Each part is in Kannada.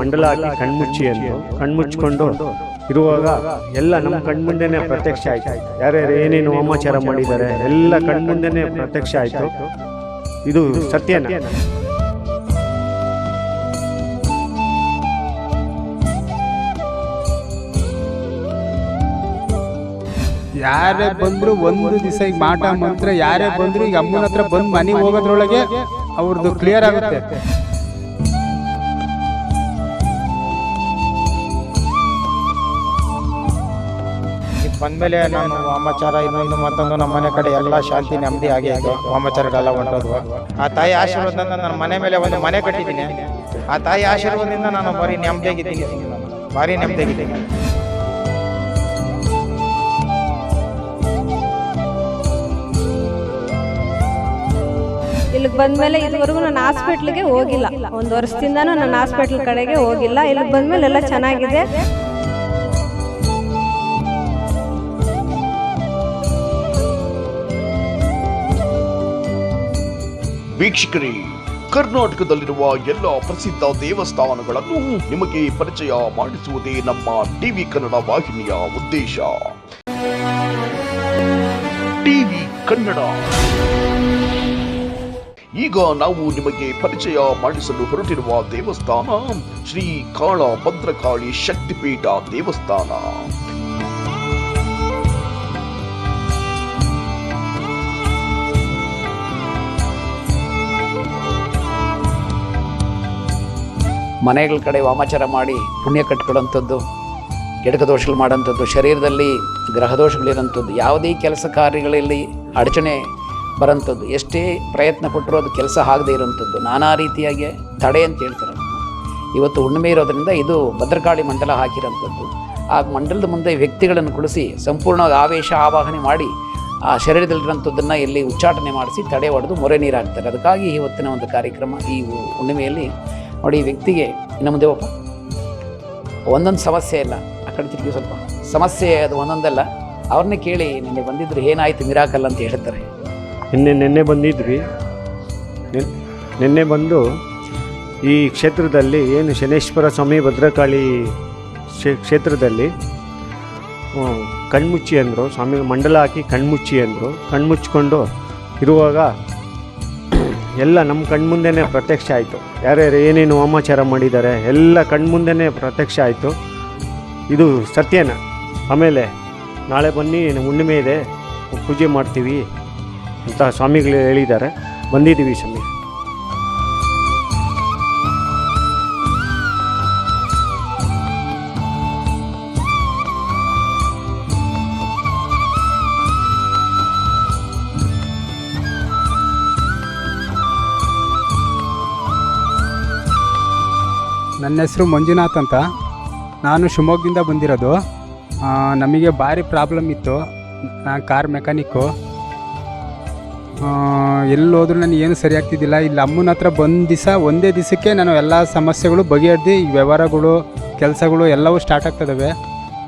ಮಂಡಲ ಹಾಕಿ ಕಣ್ಮುಚ್ಚಿ ಎಂದು ಕಣ್ಮುಚ್ಕೊಂಡು ಇರುವಾಗ ಎಲ್ಲ ನಮ್ಮ ಕಣ್ಮುಂದೆನೆ ಪ್ರತ್ಯಕ್ಷ ಆಯ್ತು. ಯಾರ್ಯಾರು ಏನೇನು ಅಮಾಚಾರ ಮಾಡಿದ್ದಾರೆ, ಎಲ್ಲ ಕಣ್ಮುಂದೆನೆ ಪ್ರತ್ಯಕ್ಷ ಆಯ್ತು. ಇದು ಸತ್ಯನ. ಯಾರೇ ಬಂದ್ರು ಒಂದು ದಿವಸ ಈಗ ಮಾಟ ಮಂತ್ರ, ಯಾರೇ ಬಂದ್ರು ಈಗ ಅಮ್ಮನ ಹತ್ರ ಬಂದು ಮನೆಗೆ ಹೋಗೋದ್ರೊಳಗೆ ಅವ್ರದ್ದು ಕ್ಲಿಯರ್ ಆಗುತ್ತೆ. ಬಂದ್ಮೇಲೆ ನಾನು ವಾಮಾಚಾರ ಇನ್ನೊಂದು ಮತ್ತೊಂದು ನಮ್ಮ ಮನೆ ಕಡೆ ಎಲ್ಲ ಶಾಂತಿ ನೆಮ್ಮದಿ ಆಗಿ ಆಗಿ ವಾಮಾಚಾರಗಳೆಲ್ಲ ಹೊಂಟೋದು ಆ ತಾಯಿ ಆಶೀರ್ವಾದದಿಂದ ನನ್ನ ಮನೆ ಮೇಲೆ ಒಂದು ಮನೆ ಕಟ್ಟಿದ್ದೀನಿ. ಆ ತಾಯಿ ಆಶೀರ್ವಾದದಿಂದ ನಾನು ಭಾರಿ ನೆಮ್ಮದಿಯಾಗಿದ್ದೀನಿ. ಭಾರಿ ನೆಮ್ಮದಿಯಾಗಿದ್ದೀನಿ ಇಲ್ಲಿಗೆ ಬಂದ್ಮೇಲೆ ಇದುವರೆಗೂ ನಾನು ಹಾಸ್ಪಿಟ್ಲಿಗೆ ಹೋಗಿಲ್ಲ. ಒಂದು ವರ್ಷದಿಂದನೂ ನಾನು ಹಾಸ್ಪಿಟ್ಲ್ ಕಡೆಗೆ ಹೋಗಿಲ್ಲ. ಇಲ್ಲಿಗೆ ಬಂದ್ಮೇಲೆ ಎಲ್ಲ ಚೆನ್ನಾಗಿದೆ. ವೀಕ್ಷಕರೇ, ಕರ್ನಾಟಕದಲ್ಲಿರುವ ಎಲ್ಲ ಪ್ರಸಿದ್ಧ ದೇವಸ್ಥಾನಗಳನ್ನು ನಿಮಗೆ ಪರಿಚಯ ಮಾಡಿಸುವುದೇ ನಮ್ಮ ಟಿವಿ ಕನ್ನಡ ವಾಹಿನಿಯ ಉದ್ದೇಶ. ಟಿವಿ ಕನ್ನಡ. ಈಗ ನಾವು ನಿಮಗೆ ಪರಿಚಯ ಮಾಡಿಸಲು ಹೊರಟಿರುವ ದೇವಸ್ಥಾನ ಶ್ರೀ ಕಾಳ ಭದ್ರಕಾಳಿ ಶಕ್ತಿಪೀಠ ದೇವಸ್ಥಾನ. ಮನೆಗಳ ಕಡೆ ವಾಮಾಚಾರ ಮಾಡಿ ಪುಣ್ಯ ಕಟ್ಕೊಡೋಂಥದ್ದು ಕೆಡಕ ದೋಷಗಳು ಮಾಡೋಂಥದ್ದು ಶರೀರದಲ್ಲಿ ಗ್ರಹ ದೋಷಗಳಿರೋಂಥದ್ದು ಯಾವುದೇ ಕೆಲಸ ಕಾರ್ಯಗಳಲ್ಲಿ ಅಡಚಣೆ ಬರೋಂಥದ್ದು ಎಷ್ಟೇ ಪ್ರಯತ್ನ ಪಟ್ಟರೂ ಅದು ಕೆಲಸ ಆಗದೇ ಇರೋಂಥದ್ದು ನಾನಾ ರೀತಿಯಾಗಿ ತಡೆ ಅಂತ ಹೇಳ್ತಾರೆ. ಇವತ್ತು ಹುಣ್ಣಿಮೆ ಇರೋದರಿಂದ ಇದು ಭದ್ರಕಾಳಿ ಮಂಡಲ ಹಾಕಿರೋಂಥದ್ದು ಆ ಮಂಡಲದ ಮುಂದೆ ವ್ಯಕ್ತಿಗಳನ್ನು ಕುಳಿಸಿ ಸಂಪೂರ್ಣವಾಗಿ ಆವೇಶ ಆವಾಹನೆ ಮಾಡಿ ಆ ಶರೀರದಲ್ಲಿರೋಂಥದ್ದನ್ನು ಇಲ್ಲಿ ಉಚ್ಚಾಟನೆ ಮಾಡಿಸಿ ತಡೆ ಹೊಡೆದು ಮೊರೆ ನೀರು ಹಾಕ್ತಾರೆ ಅದಕ್ಕಾಗಿ ಇವತ್ತಿನ ಒಂದು ಕಾರ್ಯಕ್ರಮ ಈ ಹುಣ್ಣಿಮೆಯಲ್ಲಿ ನೋಡಿ, ಈ ವ್ಯಕ್ತಿಗೆ ಇನ್ನು ಮುಂದೆ ಒಬ್ಬ ಒಂದೊಂದು ಸಮಸ್ಯೆ ಇಲ್ಲ. ಆ ಕಡೆ ತಿರುಗಿ ಸ್ವಲ್ಪ. ಸಮಸ್ಯೆ ಅದು ಒಂದೊಂದಲ್ಲ. ಅವ್ರನ್ನೇ ಕೇಳಿ, ನಿನ್ನೆ ಬಂದಿದ್ರು ಏನಾಯ್ತು ಮಿರಾಕಲ್ ಅಂತ ಹೇಳ್ತಾರೆ. ನಿನ್ನೆ ನಿನ್ನೆ ಬಂದಿದ್ವಿ. ನಿನ್ನೆ ಬಂದು ಈ ಕ್ಷೇತ್ರದಲ್ಲಿ ಏನು ಶನೇಶ್ವರ ಸ್ವಾಮಿ ಭದ್ರಕಾಳಿ ಕ್ಷೇ- ಕ್ಷೇತ್ರದಲ್ಲಿ ಕಣ್ಮುಚ್ಚಿ ಅಂದರು. ಸ್ವಾಮಿ ಮಂಡಲ ಹಾಕಿ ಕಣ್ಮುಚ್ಚಿ ಅಂದರು. ಕಣ್ಮುಚ್ಕೊಂಡು ಇರುವಾಗ ಎಲ್ಲ ನಮ್ಮ ಕಣ್ಮುಂದೆನೇ ಪ್ರತ್ಯಕ್ಷ ಆಯಿತು. ಯಾರ್ಯಾರು ಏನೇನು ವಾಮಾಚಾರ ಮಾಡಿದ್ದಾರೆ, ಎಲ್ಲ ಕಣ್ಮುಂದೆನೇ ಪ್ರತ್ಯಕ್ಷ ಆಯಿತು. ಇದು ಸತ್ಯನ. ಆಮೇಲೆ ನಾಳೆ ಬನ್ನಿ ಹುಣ್ಣಿಮೆ ಇದೆ, ಪೂಜೆ ಮಾಡ್ತೀವಿ ಅಂತ ಸ್ವಾಮಿಗಳು ಹೇಳಿದ್ದಾರೆ. ಬಂದಿದ್ದೀವಿ ಸ್ವಾಮಿ. ನನ್ನ ಹೆಸರು ಮಂಜುನಾಥ್ ಅಂತ. ನಾನು ಶಿವಮೊಗ್ಗದಿಂದ ಬಂದಿರೋದು. ನಮಗೆ ಭಾರಿ ಪ್ರಾಬ್ಲಮ್ ಇತ್ತು. ನಾನು ಕಾರ್ ಮೆಕ್ಯಾನಿಕ್ಕು ಎಲ್ಲಿ ಹೋದ್ರೂ ನನಗೆ ಏನು ಸರಿ ಆಗ್ತಿದ್ದಿಲ್ಲ ಇಲ್ಲಿ ಅಮ್ಮನ ಹತ್ರ ಬಂದು ದಿವಸ ಒಂದೇ ದಿವಸಕ್ಕೆ ನಾನು ಎಲ್ಲ ಸಮಸ್ಯೆಗಳು ಬಗೆಹರಿದು, ಈ ವ್ಯವಹಾರಗಳು, ಕೆಲಸಗಳು ಎಲ್ಲವೂ ಸ್ಟಾರ್ಟ್ ಆಗ್ತದವೆ.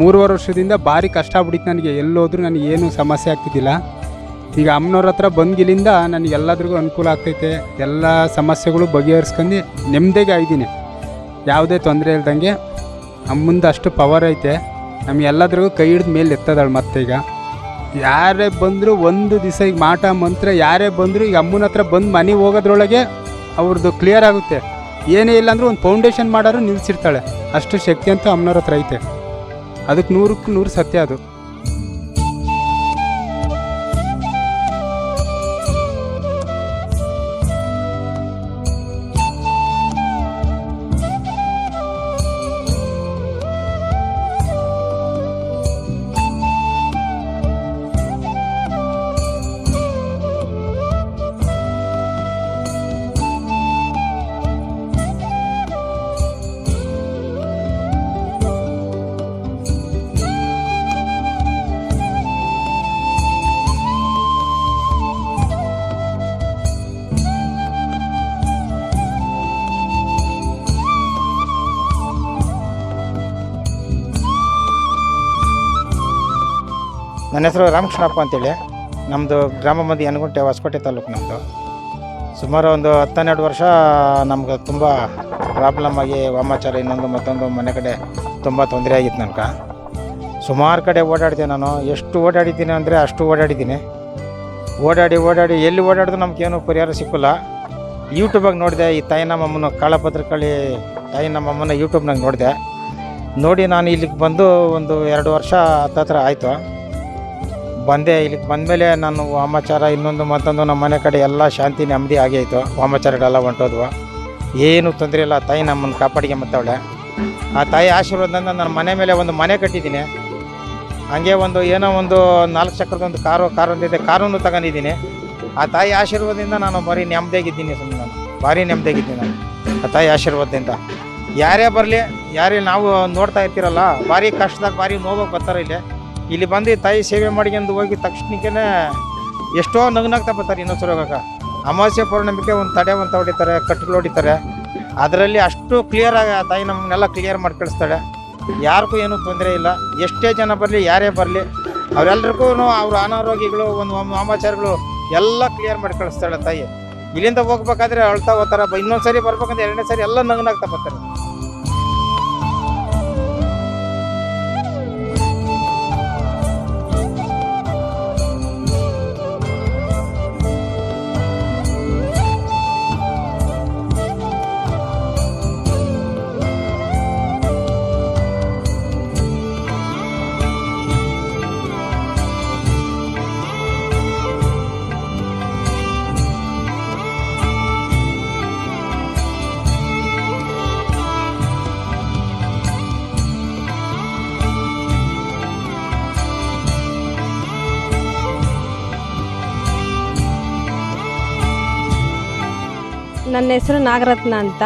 ಮೂರುವರೆ ವರ್ಷದಿಂದ ಭಾರಿ ಕಷ್ಟ ಆಗ್ಬಿಟ್ಟಿತ್ತು ನನಗೆ. ಎಲ್ಲೋದ್ರೂ ನನಗೆ ಏನು ಸಮಸ್ಯೆ ಆಗ್ತಿದ್ದಿಲ್ಲ. ಈಗ ಅಮ್ಮನವ್ರ ಹತ್ರ ಬಂದ್ಗಿಲಿಂದ ನನಗೆ ಎಲ್ಲದ್ರಿಗೂ ಅನುಕೂಲ ಆಗ್ತೈತೆ. ಎಲ್ಲ ಸಮಸ್ಯೆಗಳು ಬಗೆಹರಿಸ್ಕೊಂಡು ನೆಮ್ಮದಿಗೆ ಆಗಿದ್ದೀನಿ. ಯಾವುದೇ ತೊಂದರೆ ಇಲ್ದಂಗೆ ಮುಂದೆ ಅಷ್ಟು ಪವರ್ ಐತೆ. ನಮಗೆಲ್ಲದ್ರಿಗೂ ಕೈ ಹಿಡಿದ ಮೇಲೆ ಎತ್ತದಾಳು ಮತ್ತೆ ಈಗ. ಯಾರೇ ಬಂದರೂ ಒಂದು ದಿವಸ ಈಗ ಮಾಟ ಮಂತ್ರ, ಯಾರೇ ಬಂದರೂ ಈಗ ಅಮ್ಮನ ಹತ್ರ ಬಂದು ಮನೆಗೆ ಹೋಗೋದ್ರೊಳಗೆ ಅವ್ರದ್ದು ಕ್ಲಿಯರ್ ಆಗುತ್ತೆ. ಏನೇ ಇಲ್ಲ ಅಂದರೂ ಒಂದು ಫೌಂಡೇಶನ್ ಮಾಡೋರು ನಿಲ್ಸಿರ್ತಾಳೆ. ಅಷ್ಟು ಶಕ್ತಿ ಅಂತೂ ಅಮ್ಮನವ್ರ ಹತ್ರ ಐತೆ. ಅದಕ್ಕೆ ನೂರಕ್ಕೆ ನೂರು ಸತ್ಯ ಅದು. ನನ್ನ ಹೆಸರು ರಾಮಕೃಷ್ಣಪ್ಪ ಅಂತೇಳಿ. ನಮ್ಮದು ಗ್ರಾಮ ಮಂದಿ ಅನಗುಂಟೆ ಹೊಸಕೋಟೆ ತಾಲೂಕು ನಮ್ಮದು ಸುಮಾರು ಒಂದು ಹತ್ತನ್ನೆರಡು ವರ್ಷ ನಮ್ಗೆ ತುಂಬ ಪ್ರಾಬ್ಲಮ್ ಆಗಿ ವಾಮಾಚಾರ ಇನ್ನೊಂದು ಮತ್ತೊಂದು ಮನೆ ಕಡೆ ತುಂಬ ತೊಂದರೆ ಆಗಿತ್ತು ನನಗೆ. ಸುಮಾರು ಕಡೆ ಓಡಾಡಿದೆ ನಾನು. ಎಷ್ಟು ಓಡಾಡಿದ್ದೀನಿ ಅಂದರೆ ಅಷ್ಟು ಓಡಾಡಿದ್ದೀನಿ. ಓಡಾಡಿ ಓಡಾಡಿ ಎಲ್ಲಿ ಓಡಾಡಿದ್ರು ನಮಗೇನು ಪರಿಹಾರ ಸಿಕ್ಕಿಲ್ಲ. ಯೂಟ್ಯೂಬಾಗಿ ನೋಡಿದೆ, ಈ ತಾಯಿ ನಮ್ಮಮ್ಮನ ಕಳಿ ತಾಯಿ ನಮ್ಮಮ್ಮನ ಯೂಟ್ಯೂಬ್ನಾಗ ನೋಡಿದೆ. ನೋಡಿ ನಾನು ಇಲ್ಲಿಗೆ ಬಂದು ಒಂದು ಎರಡು ವರ್ಷ ಹತ್ತತ್ರ ಆಯಿತು. ಬಂದೆ ಇಲ್ಲಿಗೆ ಬಂದಮೇಲೆ ನಾನು ವಾಮಾಚಾರ, ಇನ್ನೊಂದು ಮತ್ತೊಂದು ನಮ್ಮ ಮನೆ ಕಡೆ ಎಲ್ಲ ಶಾಂತಿ, ನೆಮ್ಮದಿ ಆಗೈತು ವಾಮಾಚಾರಗಳೆಲ್ಲ ಹೊಂಟೋದ್ವು. ಏನು ತೊಂದರೆ ಇಲ್ಲ. ತಾಯಿ ನಮ್ಮನ್ನು ಕಾಪಾಡಿಗೆ ಮತ್ತವಳೆ. ಆ ತಾಯಿ ಆಶೀರ್ವಾದದಿಂದ ನನ್ನ ಮನೆ ಮೇಲೆ ಒಂದು ಮನೆ ಕಟ್ಟಿದ್ದೀನಿ. ಹಂಗೆ ಒಂದು ಏನೋ ಒಂದು ನಾಲ್ಕು ಚಕ್ರದ ಒಂದು ಕಾರು ಕಾರು ಒಂದಿದೆ ಕಾರನ್ನು ತಗೊಂಡಿದ್ದೀನಿ. ಆ ತಾಯಿ ಆಶೀರ್ವಾದದಿಂದ ನಾನು ಬರೀ ನೆಮ್ಮದಿಯಾಗಿದ್ದೀನಿ ಸುಮ್ಮನೆ ನಾನು. ಭಾರಿ ನೆಮ್ಮದಿಯಾಗಿದ್ದೀನಿ ನಾನು. ಆ ತಾಯಿ ಆಶೀರ್ವಾದದಿಂದ. ಯಾರೇ ಬರಲಿ, ಯಾರೇ ನಾವು ನೋಡ್ತಾ ಇರ್ತೀರಲ್ಲ, ಭಾರಿ ಕಷ್ಟದಾಗ ಭಾರಿ ನೋವಾಗಿ ಬರ್ತಾರೆ ಇಲ್ಲಿ. ಇಲ್ಲಿ ಬಂದು ತಾಯಿ ಸೇವೆ ಮಾಡ್ಕೊಂಡು ಹೋಗಿ ತಕ್ಷಣಕ್ಕೆ ಎಷ್ಟೋ ನಗ್ನಾಗ್ತಾ ಬರ್ತಾರೆ ಇನ್ನೊಂದ್ಸಲ ಹೋಗಾಕ. ಅಮಾವಾಸ್ಯ ಪೌರ್ಣಮಿಗೆ ಒಂದು ತಡೆ ಅಂತ ಹೊಡಿತಾರೆ, ಕಟ್ಟಲು ಹೊಡಿತಾರೆ. ಅದರಲ್ಲಿ ಅಷ್ಟು ಕ್ಲಿಯರ್ ಆಗ ತಾಯಿ ನಮ್ಮನ್ನೆಲ್ಲ ಕ್ಲಿಯರ್ ಮಾಡಿ ಕಳಿಸ್ತಾಳೆ. ಯಾರಿಗೂ ಏನೂ ತೊಂದರೆ ಇಲ್ಲ. ಎಷ್ಟೇ ಜನ ಬರಲಿ, ಯಾರೇ ಬರಲಿ ಅವರೆಲ್ಲರಿಗೂ ಅವ್ರ ಅನಾರೋಗ್ಯಗಳು, ಒಂದು ವಾಮಾಚಾರಗಳು ಎಲ್ಲ ಕ್ಲಿಯರ್ ಮಾಡಿ ಕಳಿಸ್ತಾಳೆ ತಾಯಿ. ಇಲ್ಲಿಂದ ಹೋಗ್ಬೇಕಾದ್ರೆ ಅಳ್ತಾ ಹೋಗ್ತಾರೆ ಇನ್ನೊಂದು ಸರಿ ಬರ್ಬೇಕಂದ್ರೆ ಎರಡನೇ ಸರಿ ಎಲ್ಲ ನಗ್ನಾಗ್ತಾ ಬರ್ತಾರೆ ನನ್ನ ಹೆಸರು ನಾಗರತ್ನ ಅಂತ.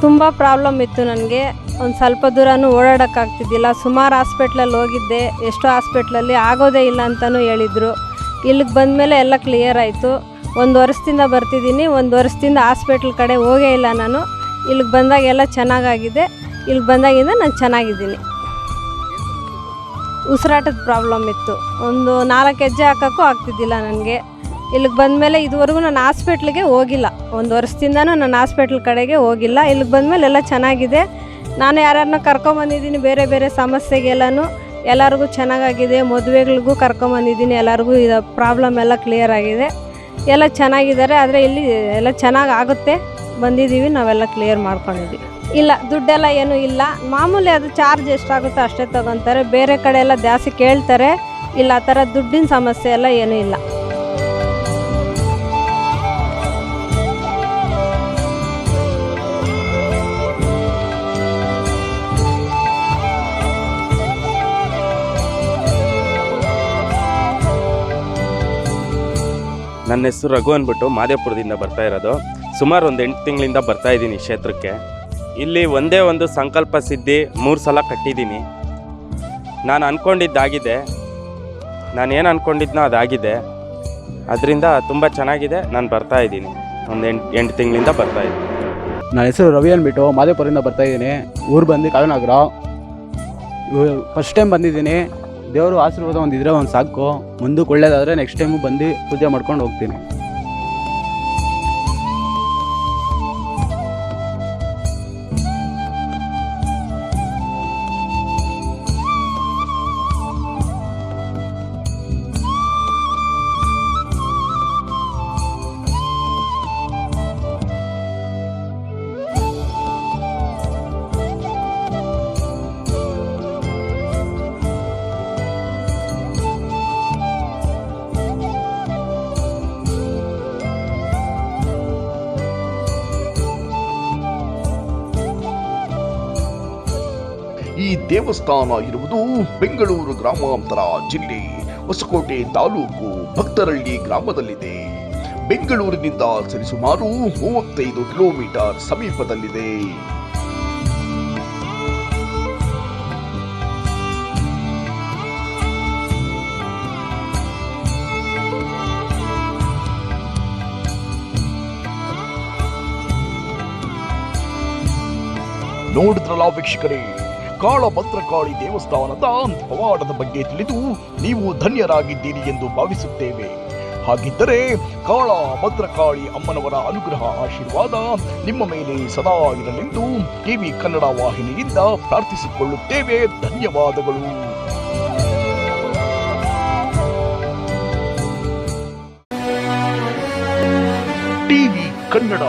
ತುಂಬ ಪ್ರಾಬ್ಲಮ್ ಇತ್ತು ನನಗೆ. ಒಂದು ಸ್ವಲ್ಪ ದೂರನೂ ಓಡಾಡೋಕ್ಕಾಗ್ತಿದ್ದಿಲ್ಲ. ಸುಮಾರು ಹಾಸ್ಪಿಟ್ಲಲ್ಲಿ ಹೋಗಿದ್ದೆ. ಎಷ್ಟೋ ಹಾಸ್ಪಿಟ್ಲಲ್ಲಿ ಆಗೋದೇ ಇಲ್ಲ ಅಂತಲೂ ಹೇಳಿದರು. ಇಲ್ಲಿಗೆ ಬಂದ ಮೇಲೆ ಎಲ್ಲ ಕ್ಲಿಯರ್ ಆಯಿತು. ಒಂದು ವರ್ಷದಿಂದ ಬರ್ತಿದ್ದೀನಿ. ಒಂದು ವರ್ಷದಿಂದ ಹಾಸ್ಪಿಟ್ಲ್ ಕಡೆ ಹೋಗೇ ಇಲ್ಲ ನಾನು. ಇಲ್ಲಿಗೆ ಬಂದಾಗ ಎಲ್ಲ ಚೆನ್ನಾಗಾಗಿದೆ. ಇಲ್ಲಿಗೆ ಬಂದಾಗಿಂದ ನಾನು ಚೆನ್ನಾಗಿದ್ದೀನಿ. ಉಸಿರಾಟದ ಪ್ರಾಬ್ಲಮ್ ಇತ್ತು. ಒಂದು ನಾಲ್ಕು ಹೆಜ್ಜೆ ಹಾಕೋಕ್ಕೂ ಆಗ್ತಿದ್ದಿಲ್ಲ ನನಗೆ. ಇಲ್ಲಿಗೆ ಬಂದಮೇಲೆ ಇದುವರೆಗೂ ನಾನು ಹಾಸ್ಪಿಟ್ಲಿಗೆ ಹೋಗಿಲ್ಲ. ಒಂದು ವರ್ಷದಿಂದನೂ ನಾನು ಹಾಸ್ಪಿಟ್ಲ್ ಕಡೆಗೆ ಹೋಗಿಲ್ಲ. ಇಲ್ಲಿಗೆ ಬಂದಮೇಲೆ ಎಲ್ಲ ಚೆನ್ನಾಗಿದೆ. ನಾನು ಯಾರನ್ನ ಕರ್ಕೊಂಬಂದಿದ್ದೀನಿ ಬೇರೆ ಬೇರೆ ಸಮಸ್ಯೆಗೆಲ್ಲನೂ ಎಲ್ಲರಿಗೂ ಚೆನ್ನಾಗಾಗಿದೆ. ಮದುವೆಗಳಿಗೂ ಕರ್ಕೊಂಬಂದಿದ್ದೀನಿ ಎಲ್ಲರಿಗೂ ಇದು ಪ್ರಾಬ್ಲಮ್ ಎಲ್ಲ ಕ್ಲಿಯರ್ ಆಗಿದೆ. ಎಲ್ಲ ಚೆನ್ನಾಗಿದ್ದಾರೆ, ಆದರೆ ಇಲ್ಲಿ ಎಲ್ಲ ಚೆನ್ನಾಗಿ ಆಗುತ್ತೆ. ಬಂದಿದ್ದೀವಿ, ನಾವೆಲ್ಲ ಕ್ಲಿಯರ್ ಮಾಡ್ಕೊಂಡಿದ್ದೀವಿ. ಇಲ್ಲ, ದುಡ್ಡೆಲ್ಲ ಏನೂ ಇಲ್ಲ. ಮಾಮೂಲಿ ಅದು ಚಾರ್ಜ್ ಎಷ್ಟಾಗುತ್ತೋ ಅಷ್ಟೇ ತಗೊತಾರೆ. ಬೇರೆ ಕಡೆ ಎಲ್ಲ ಜಾಸ್ತಿ ಕೇಳ್ತಾರೆ. ಇಲ್ಲ, ಆ ಥರ ದುಡ್ಡಿನ ಸಮಸ್ಯೆ ಎಲ್ಲ ಏನೂ ಇಲ್ಲ. ನನ್ನ ಹೆಸರು ರಘು ಅಂದ್ಬಿಟ್ಟು ಮಾದೇಪುರದಿಂದ ಬರ್ತಾ ಇರೋದು. ಸುಮಾರು ಒಂದು ಎಂಟು ತಿಂಗಳಿಂದ ಬರ್ತಾ ಇದ್ದೀನಿ ಕ್ಷೇತ್ರಕ್ಕೆ. ಇಲ್ಲಿ ಒಂದೇ ಒಂದು ಸಂಕಲ್ಪ ಸಿದ್ಧಿ ಮೂರು ಸಲ ಕಟ್ಟಿದ್ದೀನಿ. ನಾನು ಅಂದ್ಕೊಂಡಿದ್ದಾಗಿದೆ ನಾನು ಏನು ಅಂದ್ಕೊಂಡಿದ್ನೋ ಅದಾಗಿದೆ. ಅದರಿಂದ ತುಂಬ ಚೆನ್ನಾಗಿದೆ. ನಾನು ಬರ್ತಾ ಇದ್ದೀನಿ. ಒಂದು ಎಂಟು ಎಂಟು ತಿಂಗಳಿಂದ ಬರ್ತಾ ಇದ್ದೀನಿ. ನನ್ನ ಹೆಸರು ರವಿ ಅಂದ್ಬಿಟ್ಟು ಮಾದೇಪುರದಿಂದ ಬರ್ತಾ ಇದ್ದೀನಿ. ಊರು ಬಂದು ಕಾವ್ಯನಗರ ಫಸ್ಟ್ ಟೈಮ್ ಬಂದಿದ್ದೀನಿ. ದೇವರು ಆಶೀರ್ವಾದ ಒಂದು ಇದ್ರೆ ಒಂದು ಸಾಕು. ಮುಂದಕ್ಕೆ ಒಳ್ಳೇದಾದರೆ ನೆಕ್ಸ್ಟ್ ಟೈಮು ಬಂದು ಪೂಜೆ ಮಾಡ್ಕೊಂಡು ಹೋಗ್ತೀನಿ. ಈ ದೇವಸ್ಥಾನ ಇರುವುದು ಬೆಂಗಳೂರು ಗ್ರಾಮಾಂತರ ಜಿಲ್ಲೆ ಹೊಸಕೋಟೆ ತಾಲೂಕು ಭಕ್ತರಳ್ಳಿ ಗ್ರಾಮದಲ್ಲಿದೆ. ಬೆಂಗಳೂರಿನಿಂದ ಸರಿಸುಮಾರು ಮೂವತ್ತೈದು ಕಿಲೋಮೀಟರ್ ಸಮೀಪದಲ್ಲಿದೆ. ನೋಡಿದ್ರಲ್ಲ ವೀಕ್ಷಕರೇ ಕಾಳಭದ್ರಕಾಳಿ ದೇವಸ್ಥಾನದ ಪವಾಡದ ಬಗ್ಗೆ ತಿಳಿದು ನೀವು ಧನ್ಯರಾಗಿದ್ದೀರಿ ಎಂದು ಭಾವಿಸುತ್ತೇವೆ. ಹಾಗಿದ್ದರೆ ಕಾಳ ಭದ್ರಕಾಳಿ ಅಮ್ಮನವರ ಅನುಗ್ರಹ ಆಶೀರ್ವಾದ ನಿಮ್ಮ ಮೇಲೆ ಸದಾ ಇರಲೆಂದು ಟಿವಿ ಕನ್ನಡ ವಾಹಿನಿಯಿಂದ ಪ್ರಾರ್ಥಿಸಿಕೊಳ್ಳುತ್ತೇವೆ. ಧನ್ಯವಾದಗಳು. ಟಿವಿ ಕನ್ನಡ.